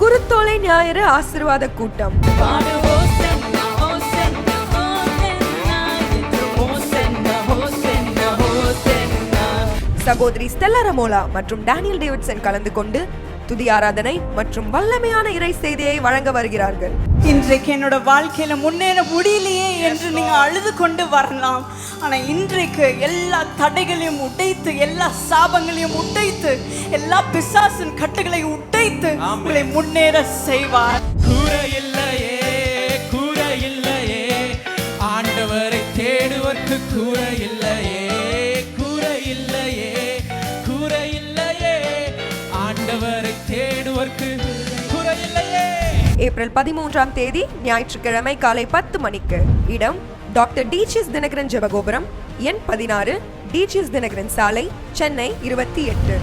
குருத்தோலை ஞாயிறு ஆசிர்வாத கூட்டம். சகோதரி ஸ்டெல்லா ரமோலா மற்றும் டேனியல் டேவிட்சன் கலந்து கொண்டு துதி ஆராதனை மற்றும் வல்லமையான இறை செய்தியை வழங்க வருகிறார்கள். இன்றைக்கு என்னோட வாழ்க்கையில முன்னேற முடியலையே என்று நீங்க அழுது கொண்டு வரலாம். ஆனா இன்றைக்கு எல்லா தடைகளையும் உடைத்து எல்லா சாபங்களையும் உடைத்து எல்லா பிசாசின் கட்டுகளை உடைத்து உங்களை முன்னேற செய்வார். கூரை இல்லையே கூரை இல்லையே ஆண்டவரை தேடுவர்க்கு கூரை இல்லையே கூரை இல்லையே கூரை இல்லையே ஆண்டவரை தேடுவர்க்கு கூரை இல்லையே ஏப்ரல் பதிமூன்றாம் தேதி ஞாயிற்றுக்கிழமை காலை பத்து மணிக்கு. இடம் டாக்டர் டீச்சிஸ் தினகரன் ஜெபகோபுரம் எண் பதினாறு டீச்சிஸ் தினகரன் சாலை சென்னை இருபத்தி எட்டு.